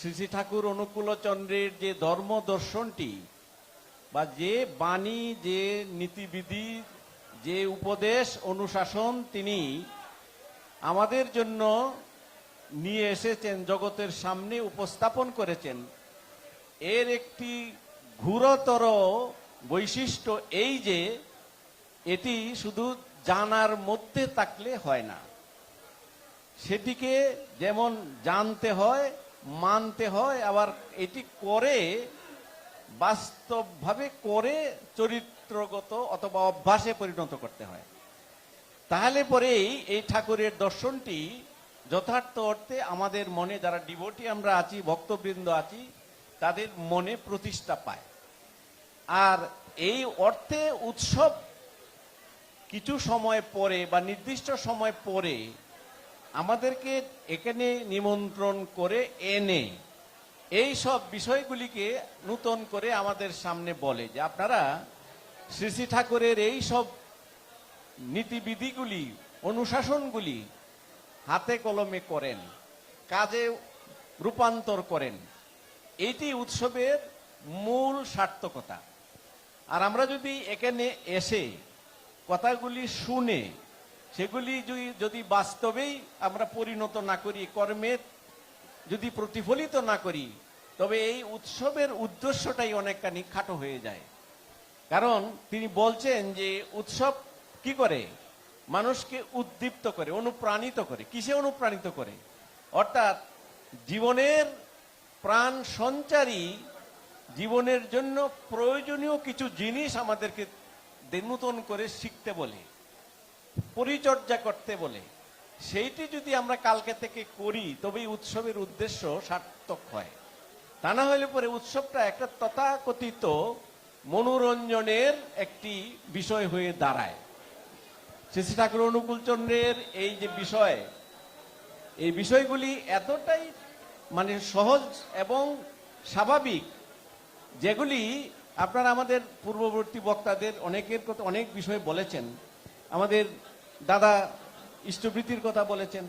শ্রী ঠাকুর অনুকূলচন্দ্রের যে ধর্ম দর্শনটি বা যে বাণী, যে নীতিবিধি, যে উপদেশ, অনুশাসন তিনি আমাদের জন্য নিয়ে এসেছেন, জগতের সামনে উপস্থাপন করেছেন, এর একটি ঘুরতর বৈশিষ্ট্য এই যে এটি শুধু জানার মধ্যে থাকলে হয় না। সেটিকে যেমন জানতে হয় মানতে হয়, আবার এটি করে, বাস্তবভাবে করে চরিত্রগত অথবা অভ্যাসে পরিণত করতে হয়। তাহলে পরেই এই ঠাকুরের দর্শনটি যথার্থ অর্থে আমাদের মনে, যারা ডিভোটি আমরা আছি, ভক্তবৃন্দ আছি, তাদের মনে প্রতিষ্ঠা পায়। আর এই অর্থে উৎসব কিছু সময় পরে বা নির্দিষ্ট সময় পরে আমাদেরকে এখানে নিমন্ত্রণ করে এনে এই সব বিষয়গুলিকে নূতন করে আমাদের সামনে বলে যে আপনারা শ্রী শ্রী ঠাকুরের এই সব নীতিবিধিগুলি, অনুশাসনগুলি হাতে কলমে করেন, কাজে রূপান্তর করেন। এটি উৎসবের মূল সার্থকতা। আর আমরা যদি এখানে এসে কথাগুলি শুনে সেগুলি যদি- বাস্তবেই আমরা পরিণত না করি কর্মে যদি প্রতিফলিত না করি, তবে এই উৎসবের উদ্দেশ্যটাই অনেকখানি খাটো হয়ে যায়। কারণ তিনি বলছেন যে উৎসব কি করে? মানুষকে উদ্দীপ্ত করে, অনুপ্রাণিত করে। কিসে অনুপ্রাণিত করে? অর্থাৎ জীবনের প্রাণ সঞ্চারী জীবনের জন্য প্রয়োজনীয় কিছু জিনিস আমাদেরকে নূতন করে শিখতে বলে। পরিচর্যা করতে বলে, সেইটি যদি আমরা কালকে থেকে করি, তবেই উৎসবের উদ্দেশ্য সার্থক হয়। তা না হলে পরে উৎসবটা একটা তথাকথিত মনোরঞ্জনের একটি বিষয় হয়ে দাঁড়ায়। শ্রী ঠাকুর অনুকূলচন্দ্রের এই যে বিষয়, এই বিষয়গুলি এতটাই মানে সহজ এবং স্বাভাবিক, যেগুলি আপনারা আমাদের পূর্ববর্তী বক্তাদের অনেকের কথা অনেক বিষয় বলেছেন। আমাদের দাদা ইষ্টবৃত্তির কথা বলেছেন।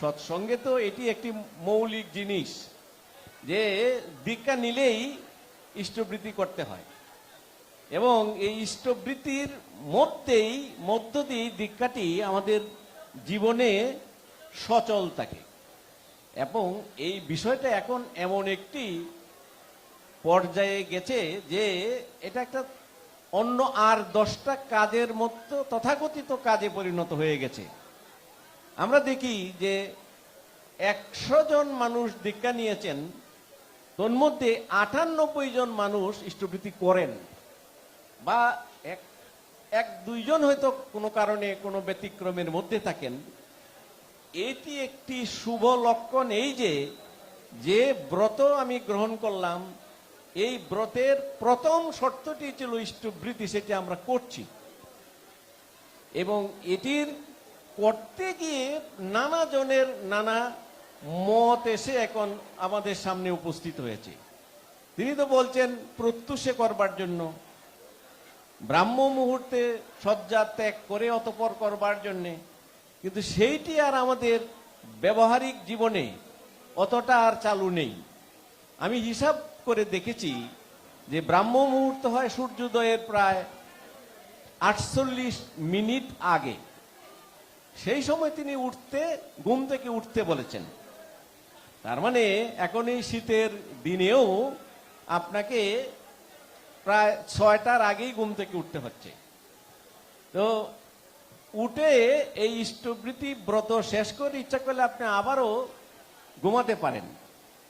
সৎসঙ্গে তো এটি একটি মৌলিক জিনিস যে দীক্ষা নিলেই ইষ্টবৃত্তি করতে হয়। এবং এই ইষ্টবৃত্তির মধ্যেই, মধ্য দিয়ে দীক্ষাটি আমাদের জীবনে সচল থাকে। এবং এই বিষয়টা এখন এমন একটি পর্যায়ে গেছে যে এটা একটা অন্য আর দশটা কাজের মতো তথাকথিত কাজে পরিণত হয়ে গেছে। আমরা দেখি যে একশো জন মানুষ দীক্ষা নিয়েছেন, তোর মধ্যে আটানব্বই জন মানুষ ইষ্টবৃত্তি করেন। বা এক এক দুইজন হয়তো কোনো কারণে, কোনো ব্যতিক্রমের মধ্যে থাকেন। এটি একটি শুভ লক্ষণ এই যে যে ব্রত আমি গ্রহণ করলাম এই ব্রতের প্রথম শর্তটি ছিল ইষ্টবৃত্তি, সেটি আমরা করছি। এবং এটির করতে গিয়ে নানা জনের নানা মত এসে এখন আমাদের সামনে উপস্থিত হয়েছে। তিনি তো বলছেন, প্রত্যুষে করবার জন্য। ব্রাহ্ম মুহূর্তে শয্যা ত্যাগ করে অতপর করবার জন্যে। কিন্তু সেইটি আর আমাদের ব্যবহারিক জীবনে অতটা আর চালু নেই। আমি হিসাব করে দেখেছি যে ব্রাহ্ম মুহূর্ত হয় সূর্যোদয়ের প্রায় আটচল্লিশ মিনিট আগে। সেই সময় তিনি উঠতে, ঘুম থেকে উঠতে বলেছেন। তার মানে এখন এই শীতের দিনেও আপনাকে প্রায় ছয়টার আগেই ঘুম থেকে উঠতে হচ্ছে। তো উঠে এই ইষ্টবৃত্তি ব্রত শেষ করে ইচ্ছা করলে আপনি আবারও ঘুমাতে পারেন।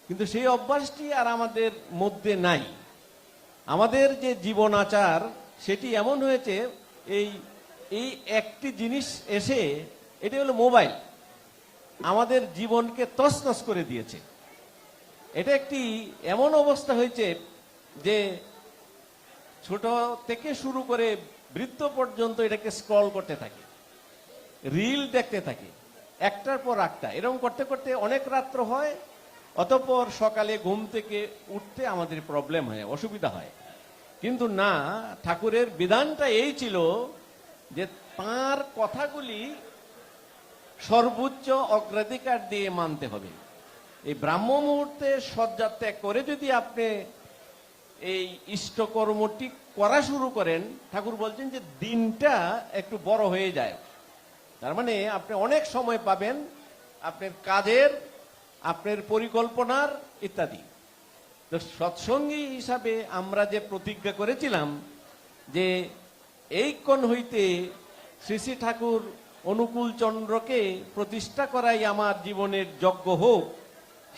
কিন্তু সেই অভ্যাসটি আর আমাদের মধ্যে নাই। আমাদের যে জীবন আচার, সেটি এমন হয়েছে, এই এই একটি জিনিস এসে, এটি হলো মোবাইল। আমাদের জীবনকে তছনছ করে দিয়েছে। এটা একটি এমন অবস্থা হয়েছে যে ছোট থেকে শুরু করে বৃদ্ধ পর্যন্ত এটাকে স্ক্রল করতে থাকে, রিল দেখতে থাকে, একটার পর একটা। এরকম করতে করতে অনেক রাত্র হয় অতঃপর সকালে ঘুম থেকে উঠতে আমাদের প্রবলেম হয়, অসুবিধা হয়। কিন্তু না, ঠাকুরের বিধানটা এই ছিল যে তার কথাগুলি সর্বোচ্চ অগ্রাধিকার দিয়ে মানতে হবে। এই ব্রাহ্ম মুহূর্তে শয্যা ত্যাগ করে যদি আপনি এই ইষ্টকর্মটি করা শুরু করেন, ঠাকুর বলছেন যে দিনটা একটু বড় হয়ে যায়। তার মানে আপনি অনেক সময় পাবেন, আপনার কাজের আপনার পরিকল্পনার ইত্যাদি। তো সৎসঙ্গী হিসাবে আমরা যে প্রতিজ্ঞা করেছিলাম যে এই কোণ হইতে শ্রী শ্রী ঠাকুর অনুকূল চন্দ্রকে প্রতিষ্ঠা করাই আমার জীবনের যজ্ঞ হোক,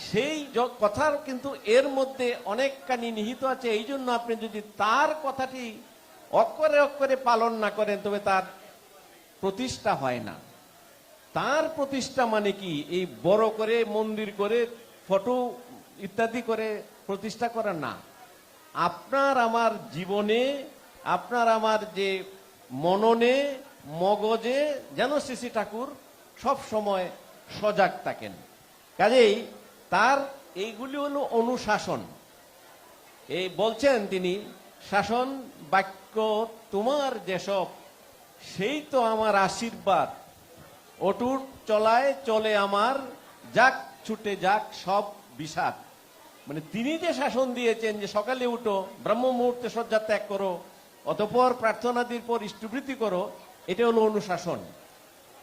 সেই কথার কিন্তু এর মধ্যে অনেকখানি নিহিত আছে। এই জন্য আপনি যদি তার কথাটি অক্ষরে অক্ষরে পালন না করেন, তবে তার প্রতিষ্ঠা হয় না। তার প্রতিষ্ঠা মানে কি? এই বড় করে, মন্দির করে, ফটো ইত্যাদি করে প্রতিষ্ঠা করা না। আপনার আমার জীবনে, আপনার আমার যে মননে, মগজে যেন শ্রী ঠাকুর সব সময় সজাগ থাকেন। কাজেই তার এইগুলি হলো অনুশাসন। এই বলছেন তিনি, শাসন, বাক্য, তোমার যেসব, সেই তো আমার আশীর্বাদ। অটুট চলায় চলে আমার, যাক ছুটে যাক সব বিষাদ। মানে তিনি যে শাসন দিয়েছেন যে সকালে উঠো, ব্রহ্ম মুহূর্তে শয্যা ত্যাগ করো, অতপর প্রার্থনাদির পর ইষ্টবৃত্তি করো, এটা হলো অনুশাসন।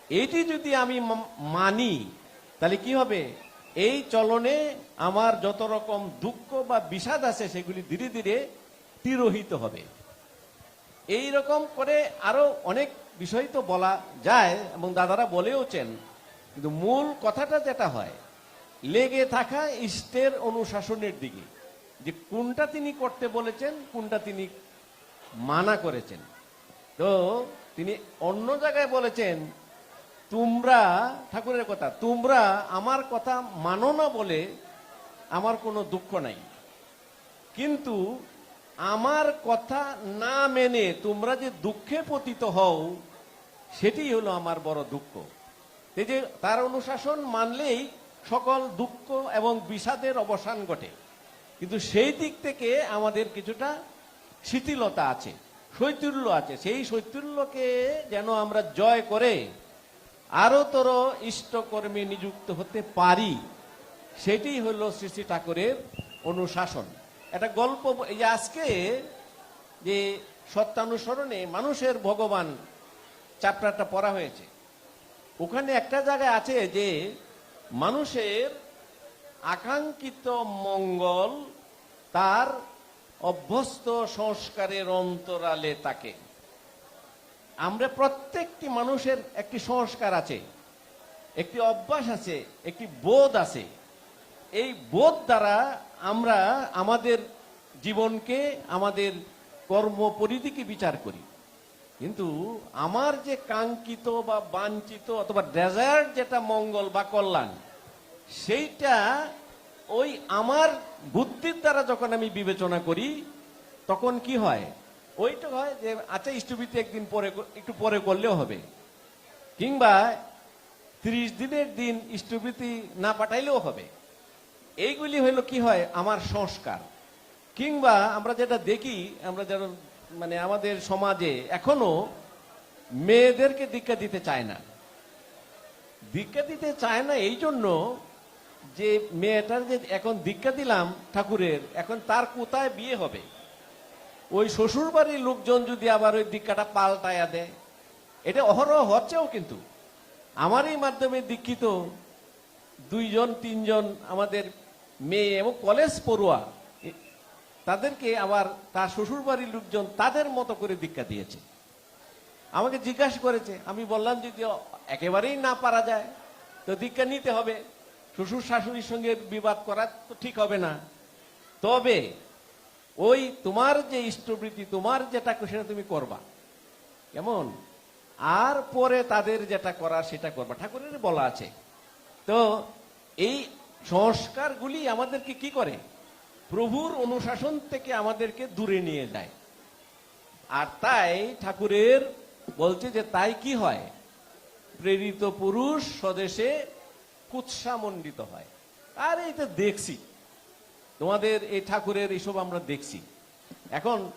এইটি যদি আমি মানি, তাহলে কি হবে? এই চলনে আমার যত রকম দুঃখ বা বিষাদ আছে, সেগুলি ধীরে ধীরে তিরোহিত হবে। এই রকম করে আরও অনেক বিষয় তো বলা যায় এবং দাদারা বলেওছেন কিন্তু মূল কথাটা যেটা হয়, লেগে থাকা ইষ্টের অনুশাসনের দিকে, যে কোনটা তিনি করতে বলেছেন, কোনটা তিনি মানা করেছেন। তো তিনি অন্য জায়গায় বলেছেন, তোমরা, ঠাকুরের কথা, তোমরা আমার কথা মানো না বলে আমার কোনো দুঃখ নাই। কিন্তু আমার কথা না মেনে তোমরা যে দুঃখে পতিত হও, সেটি হলো আমার বড় দুঃখ। এই যে তার অনুশাসন মানলেই সকল দুঃখ এবং বিষাদের অবসান ঘটে। কিন্তু সেই দিক থেকে আমাদের কিছুটা শিথিলতা আছে, শৈথুল্য আছে। সেই শৈথুল্যকে যেন আমরা জয় করে আরও তোর ইষ্টকর্মে নিযুক্ত হতে পারি, সেটি হলো শ্রী শ্রী ঠাকুরের অনুশাসন। একটা গল্প এই আজকে যে সত্যানুসরণে মানুষের ভগবান চ্যাপ্টারটা পড়া হয়েছে। ওখানে একটা জায়গায় আছে যে মানুষের আকাঙ্ক্ষিত মঙ্গল তার অভ্যস্ত সংস্কারের অন্তরালে তাকে আমরা প্রত্যেকটি মানুষের একটি সংস্কার আছে, একটি অভ্যাস আছে, একটি বোধ আছে। এই বোধ দ্বারা আমরা আমাদের জীবনকে, আমাদের কর্ম পরিধিকে বিচার করি। কিন্তু আমার যে কাঙ্ক্ষিত বা বাঞ্ছিত অথবা ডেজার্ট যেটা মঙ্গল বা কল্যাণ, সেইটা ওই আমার বুদ্ধির দ্বারা যখন আমি বিবেচনা করি, তখন কি হয়? ওইটা হয় যে আচ্ছা ইষ্টবিতে একদিন পরে একটু পরে করলেও হবে। কিংবা ত্রিশ দিনের দিন ইষ্টবৃত্তি না পাঠাইলেও হবে। এইগুলি হইল কি হয়? আমার সংস্কার। কিংবা আমরা যেটা দেখি, আমরা যেন মানে আমাদের সমাজে এখনও মেয়েদেরকে দীক্ষা দিতে চায় না। দীক্ষা দিতে চায় না এই জন্য যে মেয়েটার যে এখন দীক্ষা দিলাম ঠাকুরের, এখন তার কোথায় বিয়ে হবে? ওই শ্বশুর বাড়ির লোকজন যদি আবার ওই দীক্ষাটা পাল্টায়া দেয়, এটা অহরহ হচ্ছেও কিন্তু। আমারই মাধ্যমে দীক্ষিত দুইজন, তিনজন আমাদের মেয়ে এবং কলেজ পড়ুয়া তাদেরকে আবার তার শ্বশুর বাড়ির লোকজন তাদের মতো করে দীক্ষা দিয়েছে। আমাকে জিজ্ঞাসা করেছে, আমি বললাম যদি একেবারেই না পারা যায়, তো দীক্ষা নিতে হবে। শ্বশুর শাশুড়ির সঙ্গে বিবাদ করা তো ঠিক হবে না। তবে ওই তোমার যে ইষ্টবৃত্তি, তোমার যেটা সেটা তুমি করবা। কেমন? আর পরে তাদের যেটা করা সেটা করবা। ঠাকুরের বলা আছে। তো এই সংস্কারগুলি আমাদেরকে কি করে? প্রভুর অনুশাসন থেকে আমাদেরকে দূরে নিয়ে যায়। আর তাই ঠাকুরের বলছে যে তাই কি হয়? প্রেরিত পুরুষ স্বদেশে কুৎসামণ্ডিত হয়। আর, এটা দেখছি। তোমাদের এই ঠাকুরের এইসব আমরা দেখছি। এখন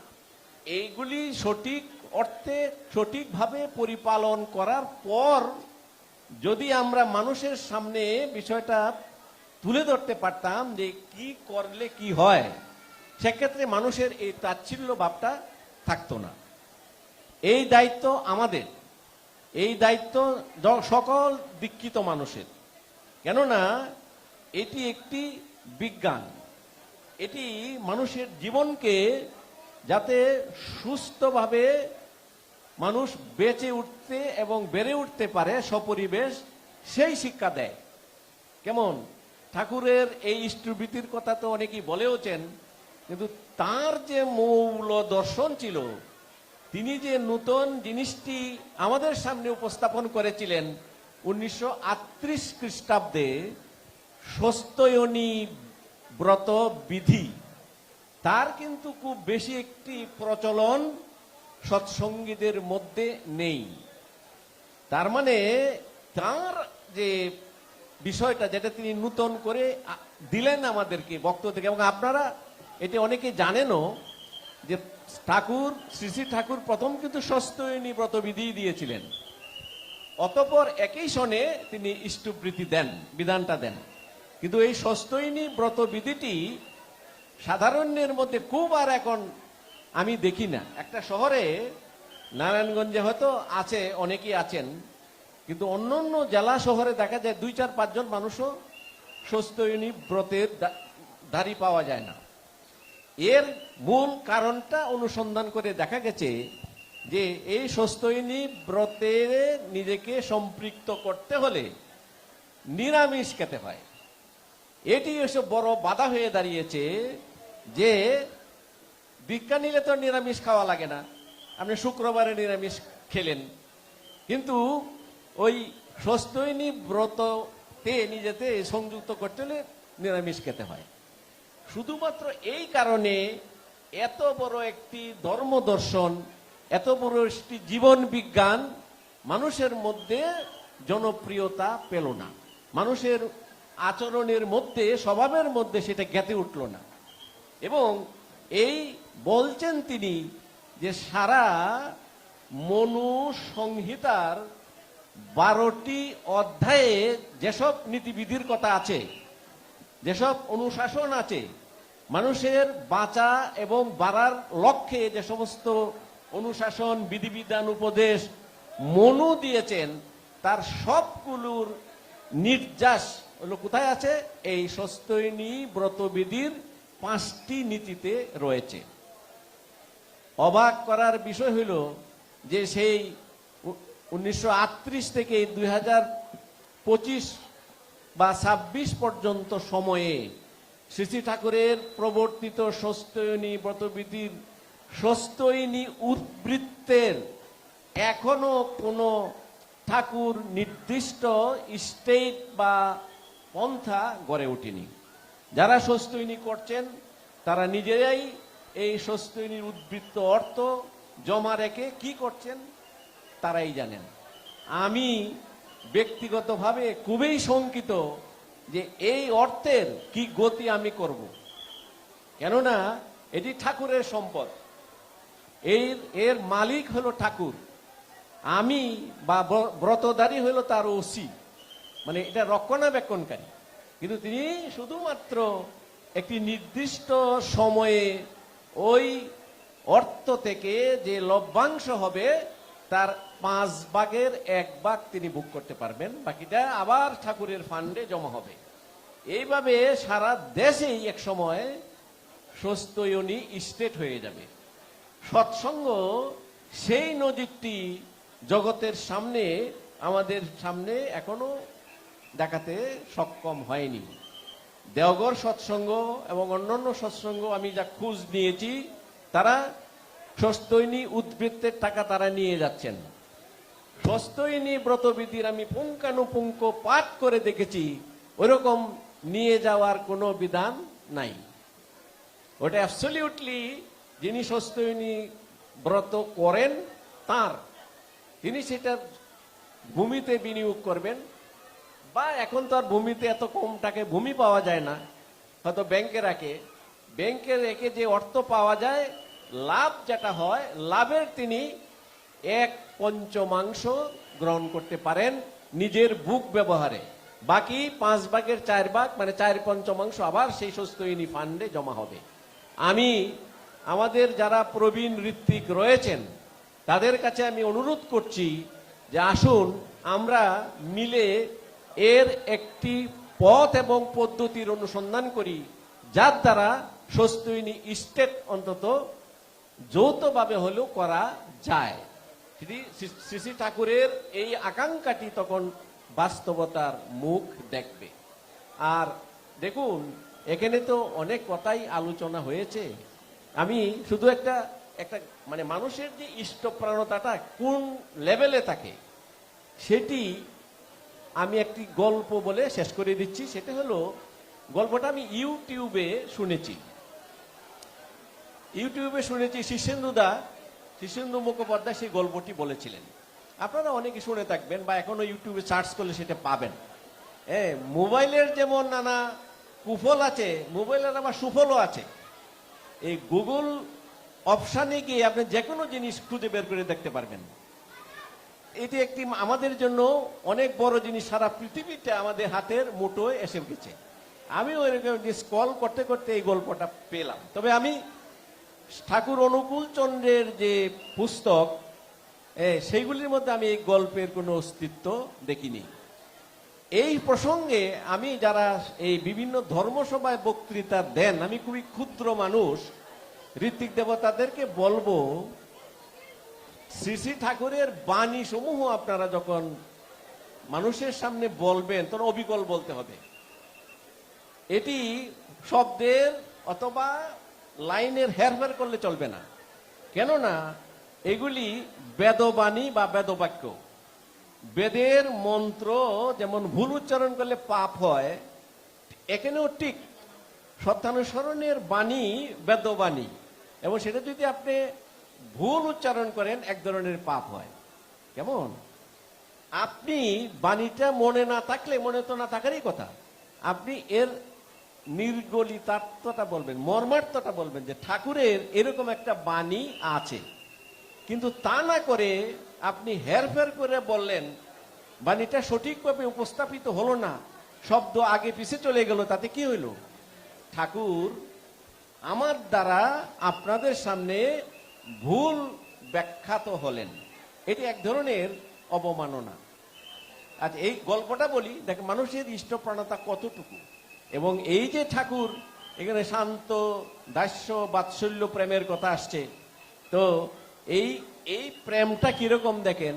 এইগুলি সঠিক অর্থে সঠিকভাবে পরিপালন করার পর যদি আমরা মানুষের সামনে বিষয়টা তুলে ধরতে পারতাম যে কি করলে কি হয়। সেক্ষেত্রে মানুষের এই তাচ্ছিল্য ভাবটা থাকতো না। এই দায়িত্ব আমাদের। এই দায়িত্ব সকল দীক্ষিত মানুষের। কেননা, এটি একটি বিজ্ঞান। এটি মানুষের জীবনকে যাতে সুস্থভাবে মানুষ বেঁচে উঠতে এবং বেড়ে উঠতে পারে, সপরিবেশ সেই শিক্ষা দেয়। কেমন? ঠাকুরের এই ইষ্টভীতির কথা তো অনেকেই বলেওছেন, কিন্তু তার যে মৌল দর্শন ছিল, তিনি যে নূতন জিনিসটি আমাদের সামনে উপস্থাপন করেছিলেন উনিশশো আটত্রিশ খ্রিস্টাব্দে স্বস্তয়নী ব্রত বিধি, তার কিন্তু খুব বেশি একটি প্রচলন সৎসঙ্গীদের মধ্যে নেই। তার মানে তার যে বিষয়টা যেটা তিনি নূতন করে দিলেন আমাদেরকে বক্ত থেকে। এবং আপনারা, এটি অনেকে জানেনও যে ঠাকুর, শ্রী শ্রী ঠাকুর প্রথম কিন্তু সস্তয়নী ব্রতবিধি দিয়েছিলেন। অতপর একই সনে তিনি ইষ্টবৃত্তি দেন, বিধানটা দেন। কিন্তু এই সস্তয়নী ব্রতবিধিটি সাধারণের মধ্যে খুব আর এখন আমি দেখি না। একটা শহরে, নারায়ণগঞ্জে হয়তো আছে, অনেকেই আছেন কিন্তু অন্য অন্য জেলা শহরে দেখা যায় দুই, চার পাঁচজন মানুষও সস্তয়নী ব্রতের দাড়ি পাওয়া যায় না। এর মূল কারণটা অনুসন্ধান করে দেখা গেছে যে এই সস্তয়নী ব্রতে নিজেকে সম্পৃক্ত করতে হলে নিরামিষ খেতে হয়। এটি এসব বড় বাধা হয়ে দাঁড়িয়েছে যে দীক্ষা নিলে তো নিরামিষ খাওয়া লাগে না। আপনি শুক্রবারে নিরামিষ খেলেন। কিন্তু ওই সস্তৈনী ব্রততে নিজেতে সংযুক্ত করতে হলে নিরামিষ খেতে হয়। শুধুমাত্র এই কারণে এত বড় একটি ধর্ম দর্শন, এত বড় একটি জীবন বিজ্ঞান মানুষের মধ্যে জনপ্রিয়তা পেল না। মানুষের আচরণের মধ্যে, স্বভাবের মধ্যে সেটা গেঁথে উঠল না। এবং এই বলছেন তিনি যে সারা মনু সংহিতার বারোটি অধ্যায়ে যেসব নীতিবিধির কথা আছে, যেসব অনুশাসন আছে, মানুষের বাঁচা এবং বাড়ার লক্ষ্যে যে সমস্ত অনুশাসন, বিধিবিধান, উপদেশ মনু দিয়েছেন, তার সবগুলোর নির্যাস হলো কোথায় আছে? এই সস্তৈনী ব্রতবিধির পাঁচটি নীতিতে রয়েছে। অবাক করার বিষয় হইল যে সেই উনিশশো আটত্রিশ থেকে দুই হাজার পঁচিশ বা ছাব্বিশ পর্যন্ত সময়ে শ্রী ঠাকুরের প্রবর্তিত সস্তয়নী ব্রতবিধির সস্তয়নী উদ্বৃত্তের এখনও কোনো ঠাকুর নির্দিষ্ট স্টেট বা পন্থা গড়ে ওঠেনি। যারা সস্তৈনী করছেন, তারা নিজেরাই এই সস্তৈনীর উদ্বৃত্ত অর্থ জমা রেখে কি করছেন? তারাই জানেন। আমি ব্যক্তিগতভাবে খুবই শঙ্কিত যে এই অর্থের কি গতি আমি করব। কেননা এটি ঠাকুরের সম্পদ। এর এর মালিক হলো ঠাকুর। আমি বা ব্র- ব্রতধারী হলো তার ওসি। মানে এটা রক্ষণাবেক্ষণকারী। কিন্তু তিনি শুধুমাত্র একটি নির্দিষ্ট সময়ে ওই অর্থ থেকে যে লভ্যাংশ হবে তার পাঁচ ভাগের এক ভাগ তিনি বুক করতে পারবেন, বাকিটা আবার ঠাকুরের ফান্ডে জমা হবে। এইভাবে সারা দেশেই এক সময় সস্তয়নী স্টেট হয়ে যাবে। সৎসঙ্গ সেই নজিরটি জগতের সামনে, আমাদের সামনে এখনও দেখাতে সক্ষম হয়নি। দেওগর সৎসঙ্গ এবং অন্যান্য সৎসঙ্গ আমি যা খোঁজ নিয়েছি, তারা সস্তৈনী উদ্বৃত্তের টাকা তারা নিয়ে যাচ্ছেন। সস্তৈনী ব্রতবিধির আমি পুঙ্খানুপুঙ্খ পাঠ করে দেখেছি, ওরকম নিয়ে যাওয়ার কোনো বিধান নাই। ওটা অ্যাবসলিউটলি যিনি সস্তৈনী ব্রত করেন, তার। তিনি সেটা ভূমিতে বিনিয়োগ করবেন, বা এখন তো আর ভূমিতে এত কম টাকায় ভূমি পাওয়া যায় না। হয়তো ব্যাংকে রাখে। ব্যাংকে রেখে যে অর্থ পাওয়া যায় লাভ যেটা হয়, লাভের তিনি এক পঞ্চমাংশ গ্রহণ করতে পারেন নিজের বুক ব্যবহারে। বাকি পাঁচ ভাগের চার ভাগ মানে চার পঞ্চমাংশ আবার সেই সস্তৈনী ফান্ডে জমা হবে। আমি, আমাদের যারা প্রবীণ ঋত্বিক রয়েছেন, তাদের কাছে আমি অনুরোধ করছি যে আসুন আমরা মিলে এর একটি পথ এবং পদ্ধতির অনুসন্ধান করি, যার দ্বারা সস্তৈনী স্টেট অন্তত যৌথভাবে হলেও করা যায়। শ্রী শ্রী- ঠাকুরের এই আকাঙ্ক্ষাটি তখন বাস্তবতার মুখ দেখবে। আর দেখুন, এখানে তো অনেক কথাই আলোচনা হয়েছে। আমি শুধু একটা একটা মানে মানুষের যে ইষ্টপ্রাণতাটা কোন লেভেলে থাকে, সেটি আমি একটি গল্প বলে শেষ করে দিচ্ছি। সেটা হলো, গল্পটা আমি ইউটিউবে শুনেছি। ইউটিউবে শুনেছি শিশেন্দুদা, শিশেন্দু মুখোপাধ্যায় সেই গল্পটি বলেছিলেন। আপনারা অনেকে শুনে থাকবেন বা এখনও ইউটিউবে সার্চ করলে সেটা পাবেন। হ্যাঁ মোবাইলের যেমন নানা কুফল আছে, মোবাইলের আবার সুফলও আছে। এই গুগল অপশানে গিয়ে আপনি যে কোনো জিনিস খুঁজে বের করে দেখতে পারবেন। এটি একটি আমাদের জন্য অনেক বড় জিনিস, সারা পৃথিবীতে আমাদের হাতের মুঠোয় এসে গেছে আমি ওইরকম স্কল করতে করতে এই গল্পটা পেলাম। তবে আমি ঠাকুর অনুকূল চন্দ্রের যে পুস্তক সেইগুলির মধ্যে আমি এই গল্পের কোনো অস্তিত্ব দেখিনি। এই প্রসঙ্গে আমি যারা এই বিভিন্ন ধর্মসভায় বক্তৃতা দেন, আমি খুবই ক্ষুদ্র মানুষ, ঋত্বিক দেবতাদেরকে বলব, শ্রী শ্রী ঠাকুরের বাণী সমূহ আপনারা যখন মানুষের সামনে বলবেন, তখন অবিকল বলতে হবে। এটি শব্দের অথবা লাইনের হেরফের করলে চলবে না। কেননা, এগুলি বেদবাণী বা বেদবাক্য। বেদের মন্ত্র যেমন ভুল উচ্চারণ করলে পাপ হয়, এখানেও ঠিক সত্যানুসরণের বাণী বেদবাণী। এবং সেটা যদি আপনি ভুল উচ্চারণ করেন, এক ধরনের পাপ হয়। কেমন? আপনি বাণীটা মনে না থাকলে, মনে তো না থাকারই কথা। আপনি এর নির্গলিতার্থটা বলবেন, মর্মার্থটা বলবেন যে ঠাকুরের এরকম একটা বাণী আছে। কিন্তু তা না করে আপনি হেরফের করে বললেন, বাণীটা সঠিকভাবে উপস্থাপিত হলো না, শব্দ আগে পিছিয়ে চলে গেল, তাতে কি হইল? ঠাকুর, আমার দ্বারা আপনাদের সামনে ভুল ব্যাখ্যাত হলেন। এটি এক ধরনের অবমাননা। আচ্ছা এই গল্পটা বলি দেখ মানুষের ইষ্টপ্রাণতা কতটুকু? এবং এই যে ঠাকুর, এখানে শান্ত, দাস্য, বাৎসল্য প্রেমের কথা আসছে। তো এই এই প্রেমটা কীরকম দেখেন?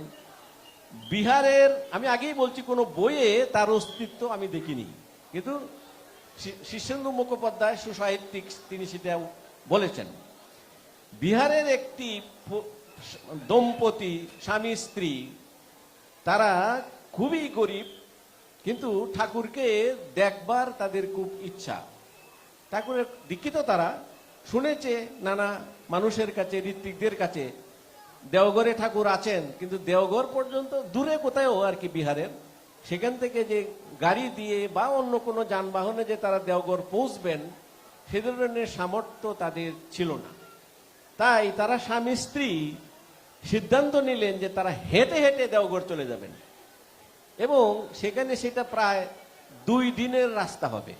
বিহারের, আমি আগেই বলছি, কোনো বইয়ে তার অস্তিত্ব আমি দেখিনি। কিন্তু শীর্ষেন্দু মুখোপাধ্যায় সুসাহিত্যিক, তিনি সেটা বলেছেন। বিহারের একটি দম্পতি, স্বামী, স্ত্রী, তারা খুবই গরিব কিন্তু ঠাকুরকে দেখবার তাদের খুব ইচ্ছা। ঠাকুরের দীক্ষিত তারা শুনেছে নানা মানুষের কাছে, ঋত্বিকদের কাছে, দেওঘরে ঠাকুর আছেন, কিন্তু দেওঘর পর্যন্ত দূরে কোথাও আর কি বিহারের, সেখান থেকে যে গাড়ি দিয়ে বা অন্য কোনো যানবাহনে যে তারা দেওঘর পৌঁছবেন, সে ধরনের সামর্থ্য তাদের ছিল না। তাই তারা স্বামী স্ত্রী সিদ্ধান্ত নিলেন যে তারা হেঁটে হেঁটে দেওঘর চলে যাবেন। এবং সেখানে সেটা প্রায় দুই দিনের রাস্তা হবে।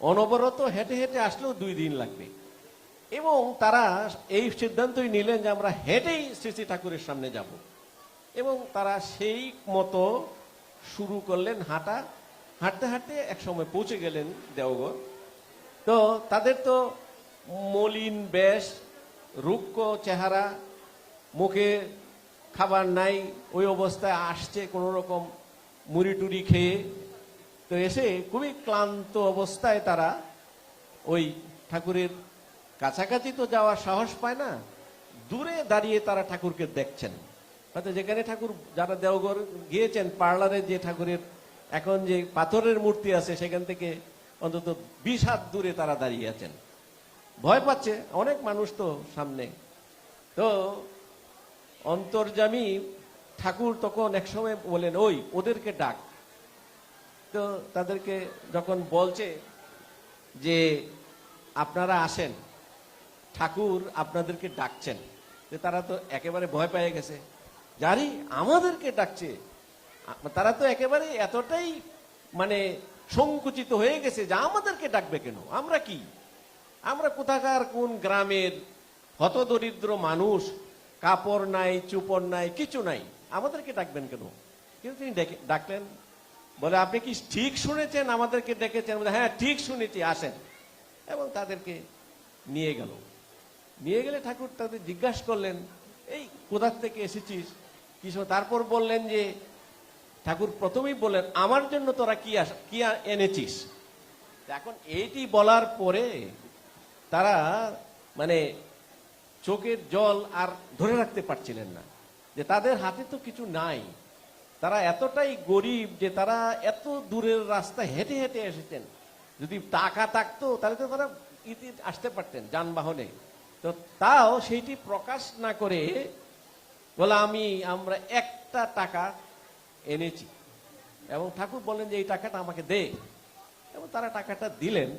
অনবরত হেঁটে হেঁটে আসলেও দুই দিন লাগবে। এবং তারা এই সিদ্ধান্তই নিলেন যে আমরা হেঁটেই শ্রী শ্রী ঠাকুরের সামনে যাব। এবং তারা সেই মতো শুরু করলেন হাঁটা। হাঁটতে হাঁটতে এক সময় পৌঁছে গেলেন দেওঘর। তো তাদের তো মলিন বেশ, রুক্ষ চেহারা, মুখে খাবার নাই, ওই অবস্থায় আসছে কোনো রকম মুড়ি টুড়ি খেয়ে, তো এসে খুবই ক্লান্ত অবস্থায় তারা ওই ঠাকুরের কাছাকাছি তো যাওয়ার সাহস পায় না, দূরে দাঁড়িয়ে তারা ঠাকুরকে দেখছেন। হয়তো যেখানে ঠাকুর যারা দেওঘর গিয়েছেন, পার্লারে যে ঠাকুরের এখন যে পাথরের মূর্তি আছে, সেখান থেকে অন্তত বিশ হাত দূরে তারা দাঁড়িয়ে আছেন। ভয় পাচ্ছে, অনেক মানুষ তো সামনে। তো অন্তর্জামী ঠাকুর তখন একসময় বলেন ওই, ওদেরকে ডাক। তো তাদেরকে যখন বলছে যে, আপনারা আসেন, ঠাকুর আপনাদেরকে ডাকছেন। যে তারা তো একেবারে ভয় পেয়ে গেছে। জানি, আমাদেরকে ডাকছে। তারা তো একেবারে এতটাই মানে সংকুচিত হয়ে গেছে যে, আমাদেরকে ডাকবে কেন? আমরা কি? আমরা কোথাকার কোন গ্রামের হতদরিদ্র মানুষ? কাপড় নাই, চুপড় নাই, কিছু নাই। আমাদেরকে ডাকবেন কেন? কিন্তু তিনি ডেকে- ডাকলেন, বলে, আপনি কি ঠিক শুনেছেন? আমাদেরকে ডেকেছেন? হ্যাঁ ঠিক শুনেছি, আসেন। এবং তাদেরকে নিয়ে গেল। নিয়ে গেলে ঠাকুর তাদের জিজ্ঞাসা করলেন, এই কোথার থেকে এসেছিস? কিছু তারপর বললেন যে, ঠাকুর প্রথমেই বললেন, আমার জন্য তোরা কি কি এনেছিস? এখন এইটি বলার পরে তারা মানে চোখের জল আর ধরে রাখতে পারছিলেন না। যে তাদের হাতে তো কিছু নাই। তারা এতটাই গরিব যে তারা এত দূরের রাস্তা হেঁটে হেঁটে এসেছেন। যদি টাকা থাকতো, তাহলে তো তারা ইতি আসতে পারতেন যানবাহনে। তো তাও সেইটি প্রকাশ না করে বলে, আমি, আমরা একটা টাকা এনেছি। এবং ঠাকুর বলেন যে, এই টাকাটা আমাকে দে। এবং তারা টাকাটা দিলেন।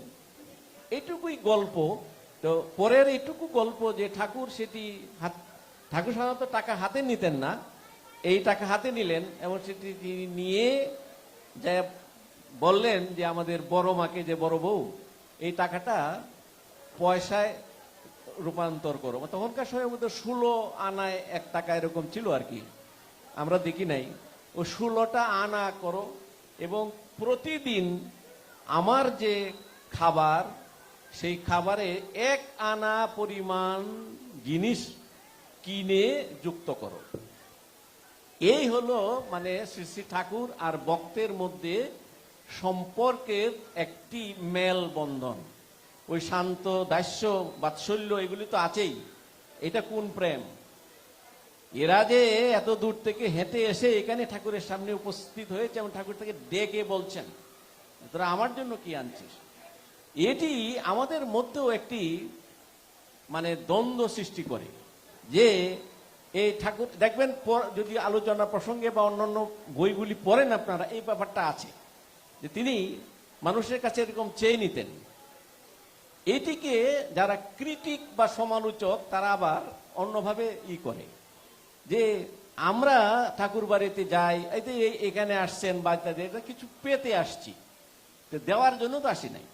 এইটুকুই গল্প। তো পরের এইটুকু গল্প যে ঠাকুর সেটি হাত ঠাকুর সাধারণত টাকা হাতে নিতেন না। এই টাকা হাতে নিলেন এবং সেটি তিনি নিয়ে যা বললেন যে আমাদের বড় মাকে যে বড় বউ, এই টাকাটা পয়সায় রূপান্তর করো। তখনকার সময় মধ্যে ষোলো আনায় এক টাকা এরকম ছিল আর কি। আমরা দেখি নাই। ও ষোলোটা আনা করো এবং প্রতিদিন আমার যে খাবার, সেই খাবারে এক আনা পরিমাণ জিনিস কিনে যুক্ত করো। এই হলো মানে শ্রী শ্রী ঠাকুর আর বক্তের মধ্যে সম্পর্কের একটি মেল বন্ধন ওই শান্ত দাস্য বাৎসল্য এগুলি তো আছেই। এটা কোন প্রেম? এরা যে এত দূর থেকে হেঁটে এসে এখানে ঠাকুরের সামনে উপস্থিত হয়েছে এবং ঠাকুর থেকে ডেকে বলছেন, তোরা আমার জন্য কি আনছিস? এটি আমাদের মধ্যেও একটি মানে দ্বন্দ্ব সৃষ্টি করে। যে এই ঠাকুর, দেখবেন যদি আলোচনা প্রসঙ্গে বা অন্যান্য বইগুলি পড়েন আপনারা, এই ব্যাপারটা আছে যে তিনি মানুষের কাছে এরকম চেয়ে নিতেন। এটিকে যারা ক্রিটিক বা সমালোচক, তারা আবার অন্যভাবে ই করে যে আমরা ঠাকুর বাড়িতে যাই, এই এখানে আসছেন বা কিছু পেতে আসছি। দেওয়ার জন্য তো আসি নাই।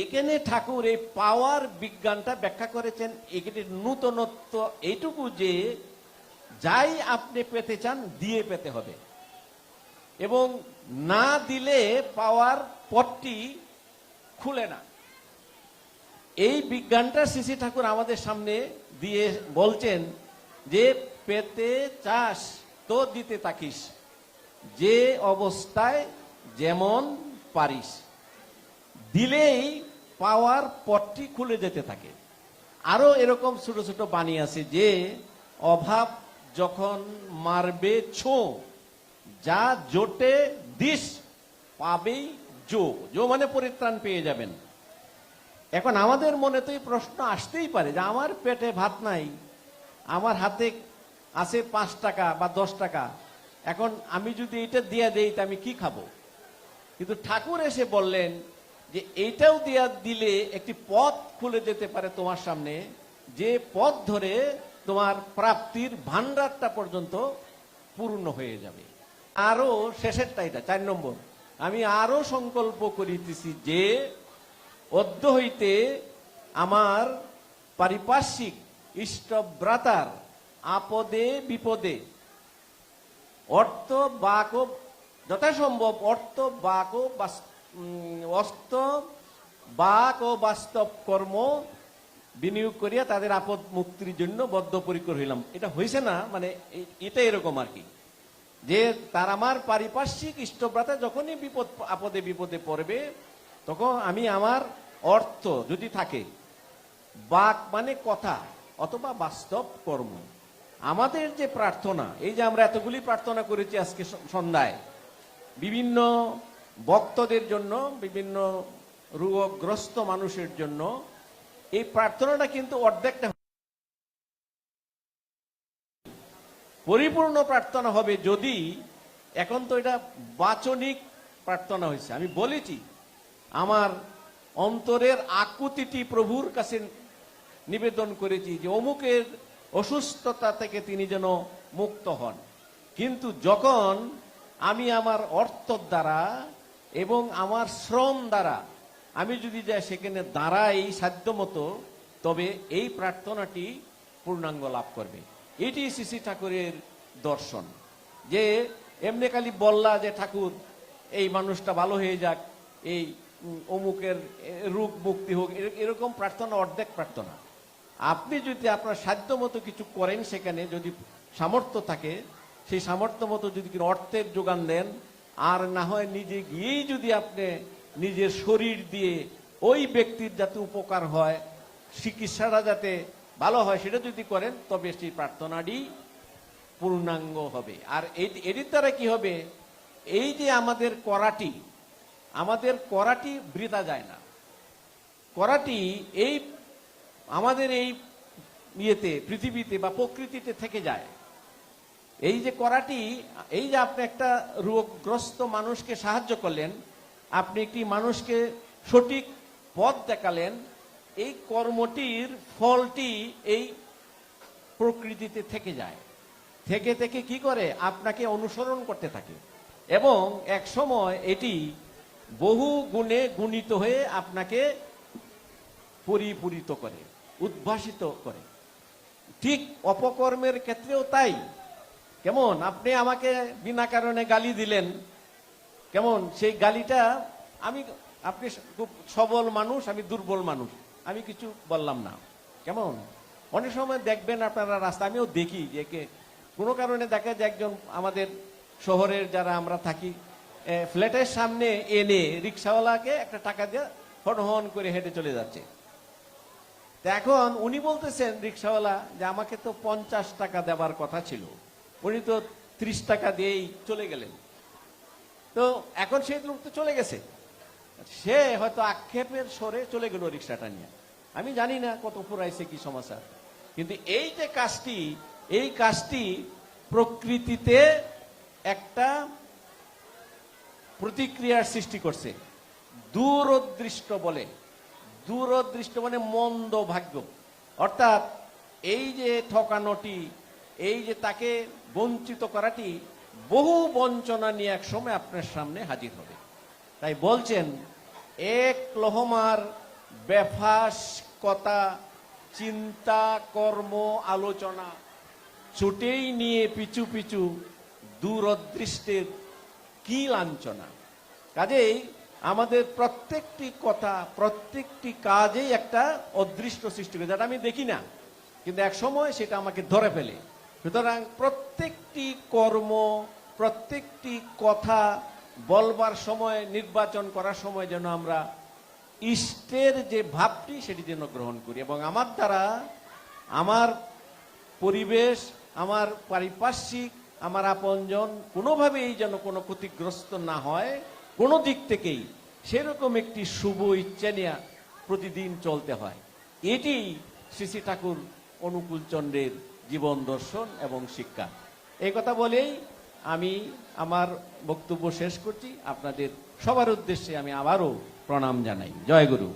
এখানে ঠাকুর এই পাওয়ার বিজ্ঞানটা ব্যাখ্যা করেছেন, এখানে নূতনত্ব এইটুকু যে যাই আপনি পেতে চান দিয়ে পেতে হবে। এবং না দিলে পাওয়ার পথটি খুলে না। এই বিজ্ঞানটা শ্রী ঠাকুর আমাদের সামনে দিয়ে বলছেন যে, পেতে চাস তো দিতে থাকিস, যে অবস্থায় যেমন পারিস। দিলেই পাওয়ার পথটি খুলে যেতে থাকে। আরও এরকম ছোট ছোট বাণী আছে যে, অভাব যখন মারবে ছো, যা জোটে দিস, পাবেই জো। জো মানে পরিত্রাণ পেয়ে যাবেন। এখন আমাদের মনে তো এই প্রশ্ন আসতেই পারে যে, আমার পেটে ভাত নাই, আমার হাতে আছে পাঁচ টাকা বা দশ টাকা, এখন আমি যদি এটা দিয়ে দেই তা আমি কি খাব? কিন্তু ঠাকুর এসে বললেন যে এইটাও দেয়া দিলে একটি পথ খুলে যেতে পারে তোমার সামনে যে পথ ধরে তোমার প্রাপ্তির ভান্ডারটা পর্যন্ত পূর্ণ হয়ে যাবে। আরও শেষেরটা এটা চার নম্বর। আমি আরও সংকল্প করিতেছি যে অদ্য হইতে আমার পারিপার্শ্বিক ইষ্টব্রাতার আপদে বিপদে অর্থ বাক যথাসম্ভব অর্থ বাক ও বাস- উম, অস্ত বাক ও বাস্তব কর্ম বিনিয়োগ করিয়া তাদের আপদ মুক্তির জন্য বদ্ধপরিকর হইলাম। এটা হয়েছে না মানে এটা এরকম আর কি। যে তার আমার পারিপার্শ্বিক ইষ্টব্রাতা যখনই বিপদ, আপদে বিপদে পড়বে, তখন আমি আমার অর্থ যদি থাকে, বাক মানে কথা অথবা বাস্তব কর্ম। আমাদের যে প্রার্থনা, এই যে আমরা এতগুলি প্রার্থনা করেছি আজকে সন্ধ্যায়, বিভিন্ন ভক্তদের জন্য, বিভিন্ন রোগগ্রস্ত মানুষের জন্য, এই প্রার্থনাটা কিন্তু অর্ধেকটা পরিপূর্ণ প্রার্থনা হবে যদি, এখন তো এটা বাচনিক প্রার্থনা হয়েছে। আমি বলেছি, আমার অন্তরের আকুতিটি প্রভুর কাছে নিবেদন করেছি যে অমুকের অসুস্থতা থেকে তিনি যেন মুক্ত হন। কিন্তু যখন আমি আমার অর্থ দ্বারা এবং আমার শ্রম দ্বারা আমি যদি যাই সেখানে দাঁড়াই সাধ্য মতো, তবে এই প্রার্থনাটি পূর্ণাঙ্গ লাভ করবে। এটি শ্রী ঠাকুরের দর্শন। যে এমনি খালি বললা যে, ঠাকুর, এই মানুষটা ভালো হয়ে যাক, এই অমুকের রূপ মুক্তি হোক এরকম প্রার্থনা, অর্ধেক প্রার্থনা। আপনি যদি আপনার সাধ্য মতো কিছু করেন সেখানে, যদি সামর্থ্য থাকে, সেই সামর্থ্য মতো যদি অর্থের যোগান দেন আর না হয় নিজে গিয়েই যদি আপনি নিজের শরীর দিয়ে ওই ব্যক্তির যাতে উপকার হয়, চিকিৎসাটা যাতে ভালো হয় সেটা যদি করেন, তবে সেই প্রার্থনাটি পূর্ণাঙ্গ হবে। আর এটির দ্বারা কি হবে? এই যে আমাদের করাটি আমাদের করাটি বৃথা যায় না। করাটি এই, আমাদের এই ইয়েতে, পৃথিবীতে বা প্রকৃতিতে থেকে যায়। এই যে করাটি, এই যে আপনি একটা রোগগ্রস্ত মানুষকে সাহায্য করলেন, আপনি একটি মানুষকে সঠিক পথ দেখালেন, এই কর্মটির ফলটি এই প্রকৃতিতে থেকে যায়। থেকে থেকে কি করে? আপনাকে অনুসরণ করতে থাকে। এবং এক সময় এটি বহু গুণে গুণিত হয়ে আপনাকে পরিপূরিত করে, উদ্ভাসিত করে। ঠিক অপকর্মের ক্ষেত্রেও তাই। কেমন? আপনি আমাকে বিনা কারণে গালি দিলেন। কেমন? সেই গালিটা আমি আপনি খুব সবল মানুষ, আমি দুর্বল মানুষ। আমি কিছু বললাম না। কেমন? অনেক সময় দেখবেন আপনারা রাস্তা আমিও দেখি যে কে কোনো কারণে দেখা যায় একজন আমাদের শহরের যারা আমরা থাকি ফ্ল্যাটের সামনে এনে রিক্সাওয়ালাকে একটা টাকা দিয়ে হন হন করে হেঁটে চলে যাচ্ছে। এখন উনি বলতেছেন রিক্সাওয়ালা যে আমাকে তো পঞ্চাশ টাকা দেবার কথা ছিল। উনি তো ত্রিশ টাকা দিয়েই চলে গেলেন। তো এখন সেই লোক তো চলে গেছে। সে হয়তো আক্ষেপের সরে চলে গেল রিক্সাটা নিয়ে। আমি জানি না কত ফুরাইছে কি সমস্যা কিন্তু এই যে কাজটি, এই কাজটি প্রকৃতিতে একটা প্রতিক্রিয়ার সৃষ্টি করছে। দূরদৃষ্ট বলে। দূরদৃষ্ট মানে মন্দ ভাগ্য। অর্থাৎ এই যে ঠকানোটি এই যে তাকে বঞ্চিত করাটি বহু বঞ্চনা নিয়ে এক সময় আপনার সামনে হাজির হবে। তাই বলছেন, এক লহমার বেফাস কথা চিন্তা, কর্ম, আলোচনা ছুটেই নিয়ে পিছু পিছু দূরদৃষ্টের কি লাঞ্ছনা। কাজেই আমাদের প্রত্যেকটি কথা, প্রত্যেকটি কাজেই একটা অদৃষ্ট সৃষ্টি করে যেটা আমি দেখি না, কিন্তু এক সময় সেটা আমাকে ধরে ফেলে। সুতরাং প্রত্যেকটি কর্ম, প্রত্যেকটি কথা বলবার সময়, নির্বাচন করার সময় যেন আমরা ইষ্টের যে ভাবটি সেটি যেন গ্রহণ করি। এবং আমার দ্বারা আমার পরিবেশ, আমার পারিপার্শ্বিক, আমার আপনজন কোনোভাবেই যেন কোনো ক্ষতিগ্রস্ত না হয়, কোনো দিক থেকেই সেরকম একটি শুভ ইচ্ছা নিয়ে প্রতিদিন চলতে হয়। এটি শ্রী শ্রী ঠাকুর অনুকূল চন্দ্রের জীবন দর্শন এবং শিক্ষা। এই কথা বলেই আমি আমার বক্তব্য শেষ করছি। আপনাদের সবার উদ্দেশ্যে আমি আবারও প্রণাম জানাই। জয় গুরু।